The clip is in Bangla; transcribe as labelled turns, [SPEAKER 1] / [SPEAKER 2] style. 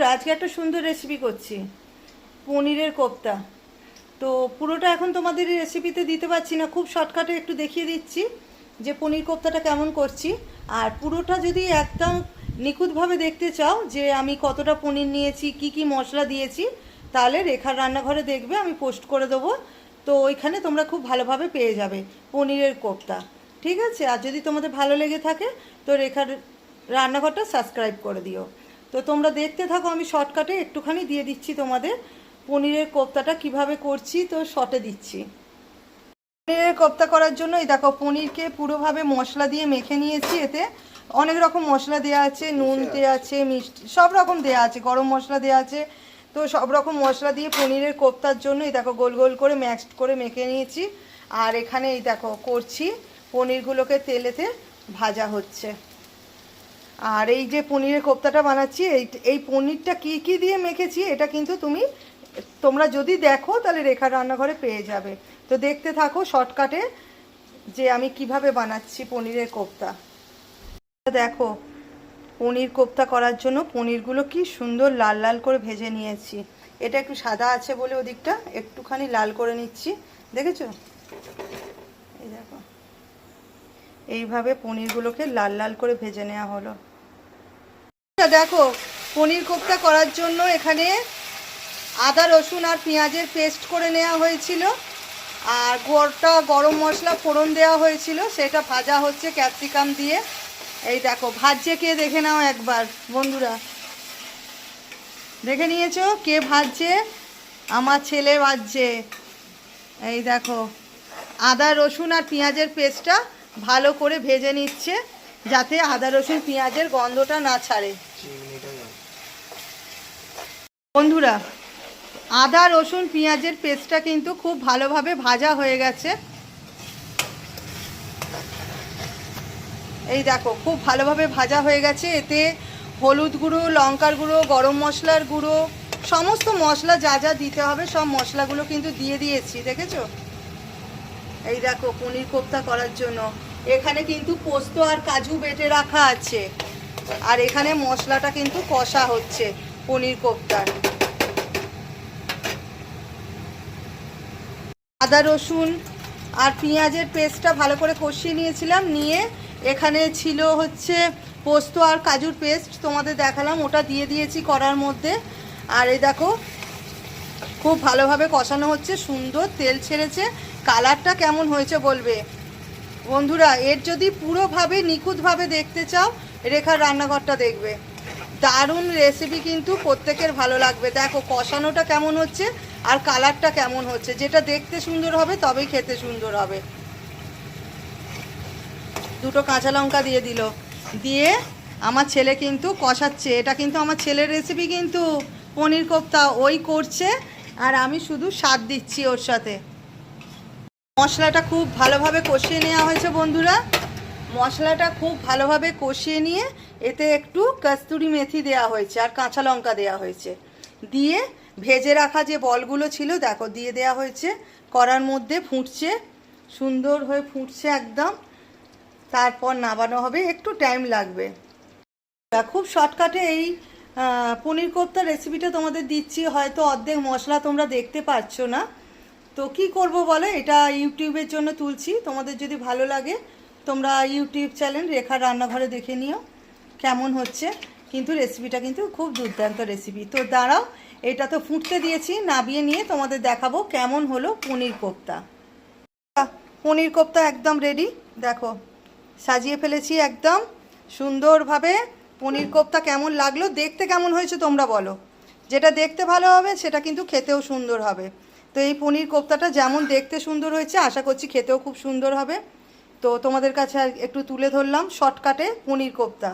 [SPEAKER 1] বন্ধুরা, আজকে একটা সুন্দর রেসিপি করছি, পনিরের কোপ্তা। তো পুরোটা এখন তোমাদের রেসিপিতে দিতে পারছি না, খুব শর্টকাটে একটু দেখিয়ে দিচ্ছি যে পনির কোপ্তাটা কেমন করছি। আর পুরোটা যদি একদম নিখুঁতভাবে দেখতে চাও যে আমি কতটা পনির নিয়েছি, কি কি মশলা দিয়েছি, তাহলে রেখার রান্নাঘরে দেখবে, আমি পোস্ট করে দেবো। তো ওইখানে তোমরা খুব ভালোভাবে পেয়ে যাবে পনিরের কোপ্তা। ঠিক আছে? আর যদি তোমাদের ভালো লেগে থাকে, তো রেখার রান্নাঘরটা সাবস্ক্রাইব করে দিও। তো তোমরা দেখতে থাকো আমি শর্টকাটে একটুখানি দিয়ে দিচ্ছি তোমাদের। পনিরের কোপ্তাটা কীভাবে করছি তো শর্টে দিচ্ছি। পনিরের কোপ্তা করার জন্য এই দেখো পনিরকে পুরোভাবে মশলা দিয়ে মেখে নিয়েছি এতে। অনেক রকম মশলা দেওয়া আছে নুন দেওয়া আছে। মিষ্টি সব রকম দেওয়া আছে গরম মশলা দেওয়া আছে। তো সব রকম মশলা দিয়ে পনিরের কোপ্তার জন্য এই দেখো গোল গোল করে ম্যাক্সড করে মেখে নিয়েছি। আর এখানে এই দেখো করছি। পনিরগুলোকে তেলেতে ভাজা হচ্ছে। আর এই যে পনিরের কোপ্তাটা বানাচ্ছি, এই এই পনিরটা কি কি দিয়ে মেখেছি, এটা কিন্তু তুমি, তোমরা যদি দেখো, তাহলে রেখার রান্নাঘরে পেয়ে যাবে। তো দেখতে থাকো শর্টকাটে যে আমি কীভাবে বানাচ্ছি পনিরের কোপ্তা। দেখো, পনির কোপ্তা করার জন্য পনিরগুলো কি সুন্দর লাল লাল করে ভেজে নিয়েছি। এটা একটু সাদা আছে বলে ওদিকটা, একটুখানি লাল করে নিচ্ছি। দেখেছ? এই দেখো। এইভাবে পনিরগুলোকে লাল লাল করে ভেজে নেওয়া হলো। দেখো, পনির কোপ্তা করার জন্য এখানে আদা, রসুন আর পেঁয়াজের পেস্ট করে নেওয়া হয়েছিল। আর গোটা গরম মশলা ফোড়ন দেওয়া হয়েছিল। সেটা ভাজা হচ্ছে ক্যাপসিকাম দিয়ে। এই দেখো, ভাজছে কে? দেখে নাও একবার, বন্ধুরা। দেখে নিয়েছো কে ভাজছে? আমার ছেলে ভাজছে। এই দেখো, আদা, রসুন আর পেঁয়াজের পেস্টটা ভালো করে ভেজে নিচ্ছে। যাতে আদা, রসুন, পেঁয়াজের গন্ধটা না ছাড়ে। বন্ধুরা, আদা, রসুন, পেঁয়াজের পেস্টটা কিন্তু খুব ভালোভাবে ভাজা হয়ে গেছে। এই দেখো, খুব ভালোভাবে ভাজা হয়ে গেছে। এতে হলুদ গুঁড়ো, লঙ্কার গুঁড়ো, গরম মশলার গুঁড়ো, সমস্ত মশলা যা যা দিতে হবে, সব মশলাগুলো কিন্তু দিয়ে দিয়েছি, দেখেছ? এই দেখো, পনির কোপ্তা করার জন্য। এখানে কিন্তু পোস্ত আর কাজু বেটে রাখা আছে। আর এখানে মশলাটা কিন্তু কষা হচ্ছে পনির কোপ্তার। আদা, রসুন আর পেঁয়াজের পেস্টটা ভালো করে কষিয়ে নিয়েছিলাম। নিয়ে এখানে ছিল হচ্ছে পোস্ত আর কাজুর পেস্ট। তোমাদের দেখালাম, ওটা দিয়ে দিয়েছি করার মধ্যে। আর এই দেখো, খুব ভালোভাবে কষানো হচ্ছে, সুন্দর তেল ছেড়েছে। কালারটা কেমন হয়েছে বলবে? বন্ধুরা, এর যদি পুরোভাবে, নিখুঁতভাবে দেখতে চাও, রেখার রান্নাঘরটা দেখবে। দারুণ রেসিপি কিন্তু প্রত্যেকের ভালো লাগবে। দেখো, কষানোটা কেমন হচ্ছে আর কালারটা কেমন হচ্ছে। যেটা দেখতে সুন্দর হবে, তবেই খেতে সুন্দর হবে। দুটো কাঁচা লঙ্কা দিয়ে দিল। দিয়ে আমার ছেলে কিন্তু কষাচ্ছে। এটা কিন্তু আমার ছেলের রেসিপি কিন্তু। পনির কোপ্তা ওই করছে। আর আমি শুধু স্বাদ দিচ্ছি ওর সাথে। মশলাটা খুব ভালোভাবে কষিয়ে নেওয়া হয়েছে বন্ধুরা। মশলাটা খুব ভালোভাবে কষিয়ে নিয়ে এতে একটু কস্তুরি মেথি দেওয়া হয়েছে আর কাঁচা লঙ্কা দেওয়া হয়েছে। দিয়ে ভেজে রাখা যে বলগুলো ছিল, দেখো, দিয়ে দেওয়া হয়েছে। করার মধ্যে ফুটছে, সুন্দর হয়ে ফুটছে একদম। তারপর নামানো হবে, একটু টাইম লাগবে। খুব শর্টকাটে এই পনির কোপ্তা রেসিপিটা তোমাদের দিচ্ছি, হয়তো অর্ধেক মশলা তোমরা দেখতে পাচ্ছ না। তো কি করব বলো? এটা ইউটিউবের জন্য তুলছি। তোমাদের যদি ভালো লাগে, তোমরা ইউটিউব চ্যানেল রেখার রান্নাঘরে দেখে নিও, কেমন হচ্ছে। কিন্তু রেসিপিটা কিন্তু খুব দুর্দান্ত রেসিপি তো দাঁড়াও, এটা তো ফুটতে দিয়েছি, নাবিয়ে নিয়ে তোমাদের দেখাবো কেমন হলো পনির কোপ্তা। পনির কোপ্তা একদম রেডি দেখো, সাজিয়ে ফেলেছি একদম। সুন্দরভাবে পনির কোপ্তা কেমন লাগল, দেখতে কেমন হয়েছে তোমরা বলো। যেটা দেখতে ভালো হবে, সেটা কিন্তু খেতেও সুন্দর হবে। তো এই পনির কোপ্তাটা যেমন দেখতে সুন্দর হয়েছে, আশা করছি খেতেও খুব সুন্দর হবে। তো তোমাদের কাছে একটু তুলে ধরলাম, শর্টকাটে পনির কোপ্তা।